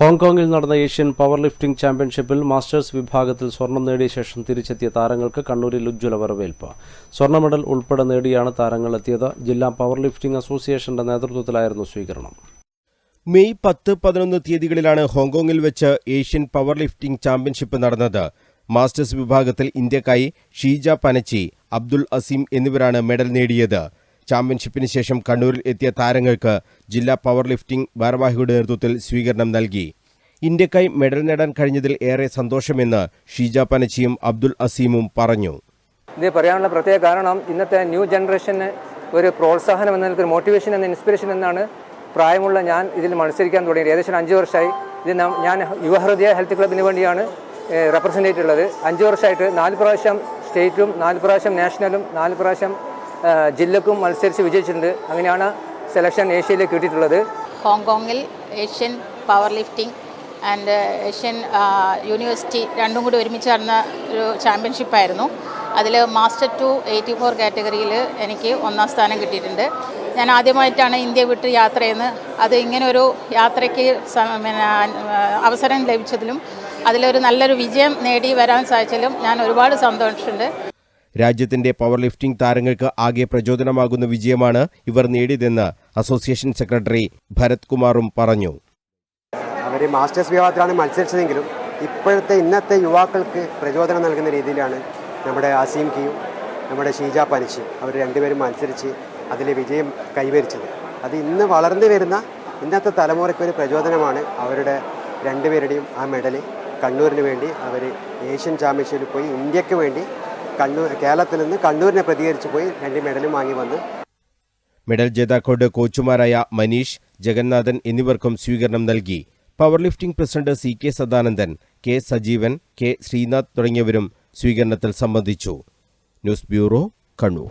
ഹോങ്കോങ്ങിൽ നടന്ന Asian power lifting ചാമ്പ്യൻഷിപ്പിൽ masters വിഭാഗത്തിൽ സ്വർണം നേടിയ ശേഷം തിരിച്ചെത്തിയ താരങ്ങൾക്ക് കണ്ണൂരിൽ ഉജ്ജ്വല വരവേൽപ്പ്. സ്വർണ മെഡൽ ഉൾപ്പെടെ നേടിയാണ് താരങ്ങൾ എത്തിയത്. ജില്ലാ പവർ ലിഫ്റ്റിംഗ് അസോസിയേഷന്റെ നേതൃത്വത്തിലായിരുന്നു സ്വീകരണം. മെയ് പത്ത് പതിനൊന്ന് തീയതികളിലാണ് ഹോങ്കോങ്ങിൽ വെച്ച് ഏഷ്യൻ പവർ ലിഫ്റ്റിംഗ് ചാമ്പ്യൻഷിപ്പ് നടന്നത്. മാസ്റ്റേഴ്സ് വിഭാഗത്തിൽ ഇന്ത്യക്കായി ഷീജ പനച്ചി അബ്ദുൾ അസീം എന്നിവരാണ് മെഡൽ നേടിയത്. ചാമ്പ്യൻഷിപ്പിന് ശേഷം കണ്ണൂരിൽ എത്തിയ താരങ്ങൾക്ക് ജില്ലാ പവർ ലിഫ്റ്റിംഗ് ഭാരവാഹിയുടെ നേതൃത്വത്തിൽ സ്വീകരണം നൽകി. ഇന്ത്യക്കായി മെഡൽ നേടാൻ കഴിഞ്ഞതിൽ ഏറെ സന്തോഷമെന്ന് ഷീജ പനച്ചിയും അബ്ദുൾ അസീമും പറഞ്ഞു. ഇത് പറയാനുള്ള പ്രത്യേക കാരണം ഇന്നത്തെ ന്യൂ ജനറേഷന് ഒരു പ്രോത്സാഹനം എന്ന നിലയ്ക്ക് ഒരു മോട്ടിവേഷൻ എന്ന ഇൻസ്പിറേഷൻ എന്നാണ് പ്രായമുള്ള ഞാൻ ഇതിൽ മത്സരിക്കാൻ തുടങ്ങിയത്. ഏകദേശം അഞ്ച് വർഷമായി ഇത് ഞാൻ യുവഹൃദയ ഹെൽത്ത് ക്ലബിന് വേണ്ടിയാണ് റെപ്രസെന്റ് ഉള്ളത് അഞ്ച് വർഷമായിട്ട് നാല് പ്രാവശ്യം സ്റ്റേറ്റും നാല് പ്രാവശ്യം നാഷണലും നാല് പ്രാവശ്യം ജില്ലക്കും മത്സരിച്ച് വിജയിച്ചിട്ടുണ്ട്. അങ്ങനെയാണ് സെലക്ഷൻ ഏഷ്യയിലേക്ക് കിട്ടിയിട്ടുള്ളത്. ഹോങ്കോങ്ങിൽ Asian power lifting and Asian university രണ്ടും കൂടി ഒരുമിച്ച് നടന്ന ഒരു ചാമ്പ്യൻഷിപ്പായിരുന്നു അതിൽ മാസ്റ്റർ ടു എയ്റ്റി ഫോർ കാറ്റഗറിയിൽ എനിക്ക് ഒന്നാം സ്ഥാനം കിട്ടിയിട്ടുണ്ട്. ഞാൻ ആദ്യമായിട്ടാണ് ഇന്ത്യ വിട്ട് യാത്ര ചെയ്യുന്നത്. അത് ഇങ്ങനെ ഒരു യാത്രയ്ക്ക് അവസരം ലഭിച്ചതിലും അതിലൊരു നല്ലൊരു വിജയം നേടി വരാൻ സാധിച്ചതിലും ഞാൻ ഒരുപാട് സന്തോഷമുണ്ട് രാജ്യത്തിന്റെ പവർ ലിഫ്റ്റിംഗ് താരങ്ങൾക്ക് ആകെ പ്രചോദനമാകുന്ന വിജയമാണ് ഇവർ നേടിയതെന്ന് അസോസിയേഷൻ സെക്രട്ടറി ഭരത് കുമാറും പറഞ്ഞു. അവർ മാസ്റ്റേഴ്സ് വിഭാഗത്തിലാണ് മത്സരിച്ചതെങ്കിലും ഇപ്പോഴത്തെ ഇന്നത്തെ യുവാക്കൾക്ക് പ്രചോദനം നൽകുന്ന രീതിയിലാണ് നമ്മുടെ അസീം കിയും നമ്മുടെ ഷീജ പനിച്ചും അവർ രണ്ടുപേരും മത്സരിച്ച് അതിലെ വിജയം കൈവരിച്ചത്. അത് ഇന്ന് വളർന്നു വരുന്ന ഇന്നത്തെ തലമുറയ്ക്ക് ഒരു പ്രചോദനമാണ് അവരുടെ രണ്ടുപേരുടെയും ആ മെഡൽ കണ്ണൂരിന് വേണ്ടി അവർ ഏഷ്യൻ ചാമ്പ്യൻഷിപ്പിൽ പോയി ഇന്ത്യയ്ക്ക് വേണ്ടി കണ്ണൂർ കേരളത്തിൽ നിന്ന് കണ്ണൂരിനെ പ്രതികരിച്ച് പോയി രണ്ട് മെഡലും വാങ്ങി വന്ന്. മെഡൽ ജേതാക്കളുടെ കോച്ചുമാരായ മനീഷ് ജഗന്നാഥൻ എന്നിവർക്കും സ്വീകരണം നൽകി. Power lifting president C K Sadanandan K Sajeevan K Srinath തുടങ്ങിയവരും സ്വീകരണത്തിൽ സംബന്ധിച്ചു. News bureau Kannur.